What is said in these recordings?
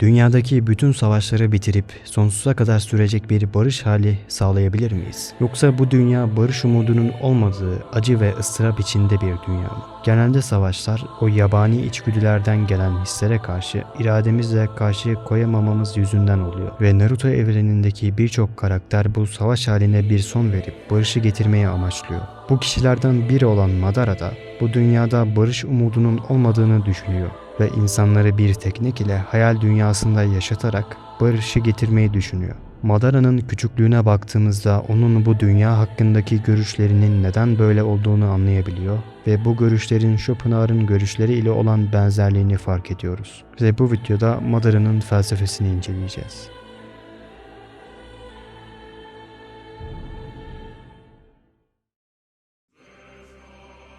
Dünyadaki bütün savaşları bitirip sonsuza kadar sürecek bir barış hali sağlayabilir miyiz? Yoksa bu dünya barış umudunun olmadığı acı ve ıstırap içinde bir dünya mı? Genelde savaşlar o yabani içgüdülerden gelen hislere karşı irademizle karşı koyamamamız yüzünden oluyor. Ve Naruto evrenindeki birçok karakter bu savaş haline bir son verip barışı getirmeyi amaçlıyor. Bu kişilerden biri olan Madara da bu dünyada barış umudunun olmadığını düşünüyor ve insanları bir teknik ile hayal dünyasında yaşatarak barışı getirmeyi düşünüyor. Madara'nın küçüklüğüne baktığımızda onun bu dünya hakkındaki görüşlerinin neden böyle olduğunu anlayabiliyor ve bu görüşlerin Schopenhauer'ın görüşleri ile olan benzerliğini fark ediyoruz. Ve bu videoda Madara'nın felsefesini inceleyeceğiz.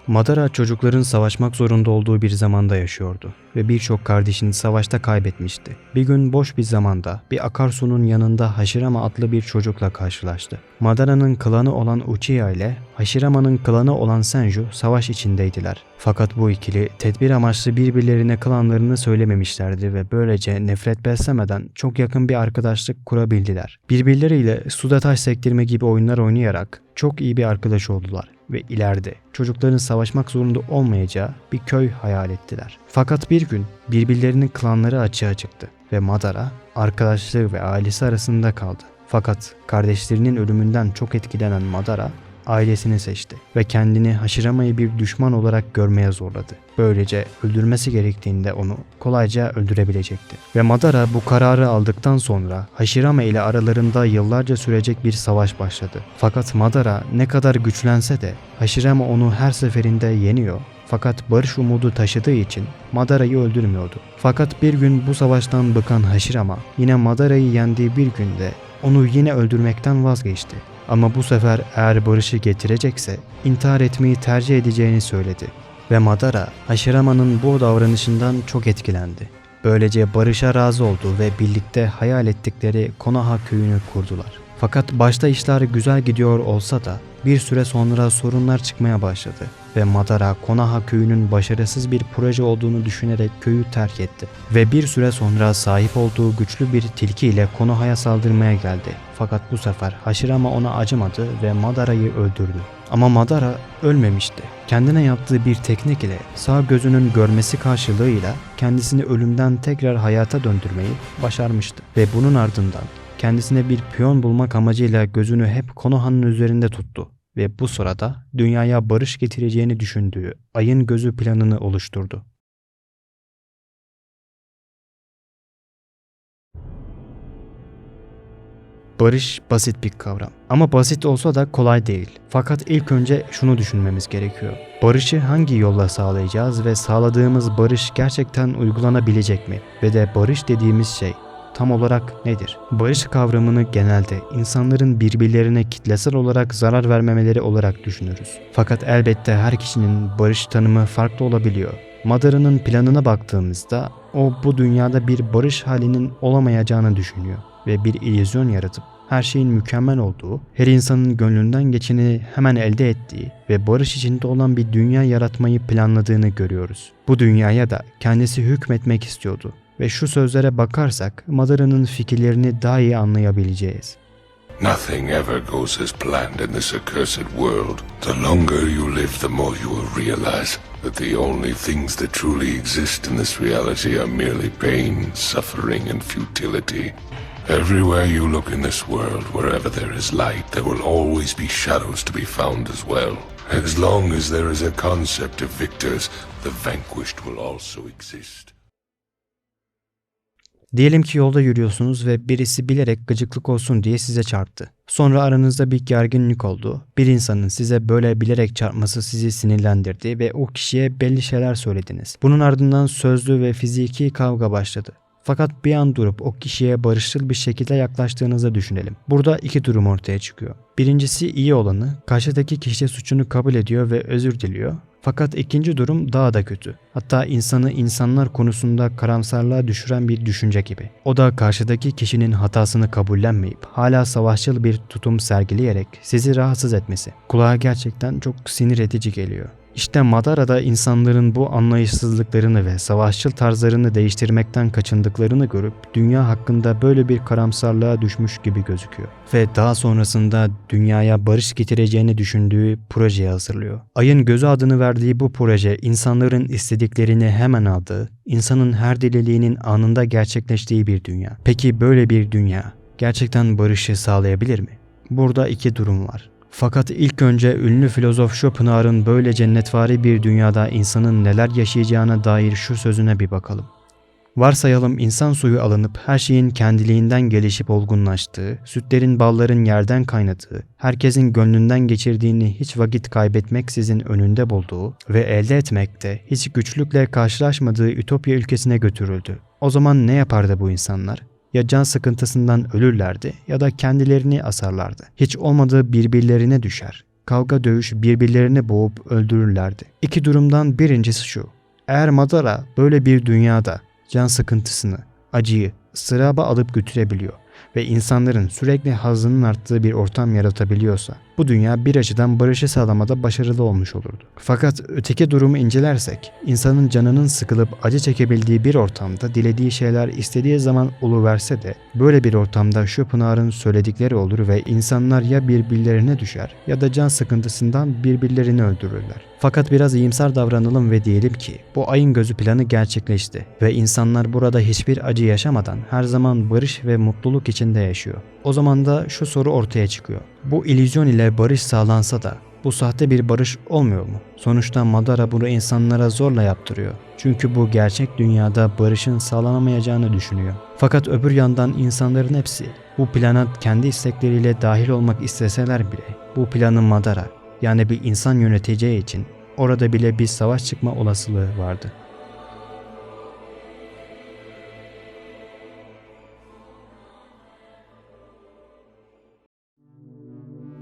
Madara çocukların savaşmak zorunda olduğu bir zamanda yaşıyordu ve birçok kardeşini savaşta kaybetmişti. Bir gün boş bir zamanda bir akarsunun yanında Hashirama adlı bir çocukla karşılaştı. Madara'nın klanı olan Uchiha ile Hashirama'nın klanı olan Senju savaş içindeydiler. Fakat bu ikili tedbir amaçlı birbirlerine klanlarını söylememişlerdi ve böylece nefret beslemeden çok yakın bir arkadaşlık kurabildiler. Birbirleriyle suda taş sektirme gibi oyunlar oynayarak çok iyi bir arkadaş oldular ve ileride çocukların savaşmak zorunda olmayacağı bir köy hayal ettiler. Fakat bir gün birbirlerinin klanları açığa çıktı ve Madara arkadaşlığı ve ailesi arasında kaldı. Fakat kardeşlerinin ölümünden çok etkilenen Madara ailesini seçti ve kendini Hashirama'yı bir düşman olarak görmeye zorladı. Böylece öldürmesi gerektiğinde onu kolayca öldürebilecekti. Ve Madara bu kararı aldıktan sonra Hashirama ile aralarında yıllarca sürecek bir savaş başladı. Fakat Madara ne kadar güçlense de Hashirama onu her seferinde yeniyor fakat barış umudu taşıdığı için Madara'yı öldürmüyordu. Fakat bir gün bu savaştan bıkan Hashirama yine Madara'yı yendiği bir günde onu yine öldürmekten vazgeçti. Ama bu sefer eğer barışı getirecekse intihar etmeyi tercih edeceğini söyledi. Ve Madara, Hashirama'nın bu davranışından çok etkilendi. Böylece barışa razı oldu ve birlikte hayal ettikleri Konoha köyünü kurdular. Fakat başta işler güzel gidiyor olsa da bir süre sonra sorunlar çıkmaya başladı ve Madara Konoha köyünün başarısız bir proje olduğunu düşünerek köyü terk etti. Ve bir süre sonra sahip olduğu güçlü bir tilki ile Konoha'ya saldırmaya geldi. Fakat bu sefer Hashirama ona acımadı ve Madara'yı öldürdü. Ama Madara ölmemişti. Kendine yaptığı bir teknik ile sağ gözünün görmesi karşılığıyla kendisini ölümden tekrar hayata döndürmeyi başarmıştı. Ve bunun ardından kendisine bir piyon bulmak amacıyla gözünü hep Konoha'nın üzerinde tuttu ve bu sırada dünyaya barış getireceğini düşündüğü ayın gözü planını oluşturdu. Barış basit bir kavram. Ama basit olsa da kolay değil. Fakat ilk önce şunu düşünmemiz gerekiyor. Barışı hangi yolla sağlayacağız ve sağladığımız barış gerçekten uygulanabilecek mi? Ve de barış dediğimiz şey tam olarak nedir? Barış kavramını genelde insanların birbirlerine kitlesel olarak zarar vermemeleri olarak düşünürüz. Fakat elbette her kişinin barış tanımı farklı olabiliyor. Madara'nın planına baktığımızda o bu dünyada bir barış halinin olamayacağını düşünüyor ve bir illüzyon yaratıp her şeyin mükemmel olduğu, her insanın gönlünden geçeni hemen elde ettiği ve barış içinde olan bir dünya yaratmayı planladığını görüyoruz. Bu dünyaya da kendisi hükmetmek istiyordu ve şu sözlere bakarsak Madara'nın fikirlerini daha iyi anlayabileceğiz. Nothing ever goes as planned in this accursed world. The longer you live, the more you will realize that the only things that truly exist in this reality are merely pain, suffering, and futility. Everywhere you look in this world, wherever there is light, there will always be shadows to be found as well. As long as there is a concept of victors, the vanquished will also exist. Diyelim ki yolda yürüyorsunuz ve birisi bilerek gıcıklık olsun diye size çarptı. Sonra aranızda bir gerginlik oldu. Bir insanın size böyle bilerek çarpması sizi sinirlendirdi ve o kişiye belli şeyler söylediniz. Bunun ardından sözlü ve fiziki kavga başladı. Fakat bir an durup o kişiye barışçıl bir şekilde yaklaştığınızı düşünelim. Burada iki durum ortaya çıkıyor. Birincisi iyi olanı, karşıdaki kişi suçunu kabul ediyor ve özür diliyor. Fakat ikinci durum daha da kötü. Hatta insanı insanlar konusunda karamsarlığa düşüren bir düşünce gibi. O da karşıdaki kişinin hatasını kabullenmeyip hala savaşçıl bir tutum sergileyerek sizi rahatsız etmesi. Kulağa gerçekten çok sinir edici geliyor. İşte Madara'da insanların bu anlayışsızlıklarını ve savaşçıl tarzlarını değiştirmekten kaçındıklarını görüp dünya hakkında böyle bir karamsarlığa düşmüş gibi gözüküyor. Ve daha sonrasında dünyaya barış getireceğini düşündüğü projeyi hazırlıyor. Ayın gözü adını verdiği bu proje insanların istediklerini hemen aldığı, insanın her dililiğinin anında gerçekleştiği bir dünya. Peki böyle bir dünya gerçekten barışı sağlayabilir mi? Burada iki durum var. Fakat ilk önce ünlü filozof Schopenhauer'ın böyle cennetvari bir dünyada insanın neler yaşayacağına dair şu sözüne bir bakalım. Varsayalım insan suyu alınıp her şeyin kendiliğinden gelişip olgunlaştığı, sütlerin balların yerden kaynadığı, herkesin gönlünden geçirdiğini hiç vakit kaybetmeksizin önünde bulduğu ve elde etmekte hiç güçlükle karşılaşmadığı ütopya ülkesine götürüldü. O zaman ne yapardı bu insanlar? Ya can sıkıntısından ölürlerdi ya da kendilerini asarlardı. Hiç olmadığı birbirlerine düşer. Kavga dövüş birbirlerini boğup öldürürlerdi. İki durumdan birincisi şu. Eğer Madara böyle bir dünyada can sıkıntısını, acıyı, ıstıraba alıp götürebiliyor ve insanların sürekli hazının arttığı bir ortam yaratabiliyorsa bu dünya bir açıdan barışı sağlamada başarılı olmuş olurdu. Fakat öteki durumu incelersek insanın canının sıkılıp acı çekebildiği bir ortamda dilediği şeyler istediği zaman oluverse de böyle bir ortamda Schopenhauer'ın söyledikleri olur ve insanlar ya birbirlerine düşer ya da can sıkıntısından birbirlerini öldürürler. Fakat biraz iyimser davranalım ve diyelim ki bu ayın gözü planı gerçekleşti ve insanlar burada hiçbir acı yaşamadan her zaman barış ve mutluluk içinde yaşıyor. O zaman da şu soru ortaya çıkıyor. Bu illüzyon ile barış sağlansa da bu sahte bir barış olmuyor mu? Sonuçta Madara bunu insanlara zorla yaptırıyor. Çünkü bu gerçek dünyada barışın sağlanamayacağını düşünüyor. Fakat öbür yandan insanların hepsi bu plana kendi istekleriyle dahil olmak isteseler bile bu planı Madara yani bir insan yöneteceği için orada bile bir savaş çıkma olasılığı vardı.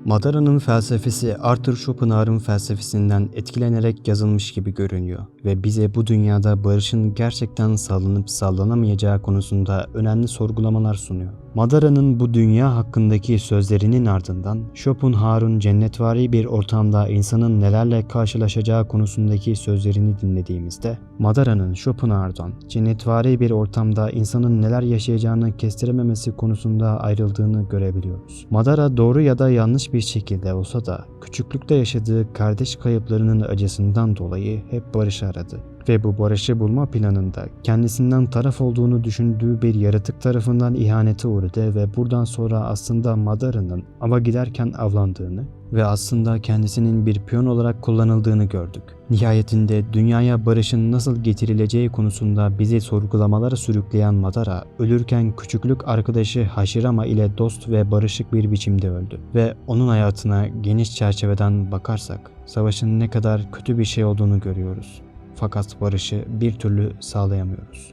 Madara'nın felsefesi Arthur Schopenhauer'ın felsefesinden etkilenerek yazılmış gibi görünüyor ve bize bu dünyada barışın gerçekten sağlanıp sağlanamayacağı konusunda önemli sorgulamalar sunuyor. Madara'nın bu dünya hakkındaki sözlerinin ardından Schopenhauer'un cennetvari bir ortamda insanın nelerle karşılaşacağı konusundaki sözlerini dinlediğimizde Madara'nın Schopenhauer'dan cennetvari bir ortamda insanın neler yaşayacağını kestirememesi konusunda ayrıldığını görebiliyoruz. Madara doğru ya da yanlış bir şekilde olsa da küçüklükte yaşadığı kardeş kayıplarının acısından dolayı hep barış aradı ve bu barışı bulma planında kendisinden taraf olduğunu düşündüğü bir yaratık tarafından ihanete uğradı ve buradan sonra aslında Madara'nın ava giderken avlandığını ve aslında kendisinin bir piyon olarak kullanıldığını gördük. Nihayetinde dünyaya barışın nasıl getirileceği konusunda bizi sorgulamalara sürükleyen Madara, ölürken küçüklük arkadaşı Hashirama ile dost ve barışık bir biçimde öldü. Ve onun hayatına geniş çerçeveden bakarsak, savaşın ne kadar kötü bir şey olduğunu görüyoruz fakat barışı bir türlü sağlayamıyoruz.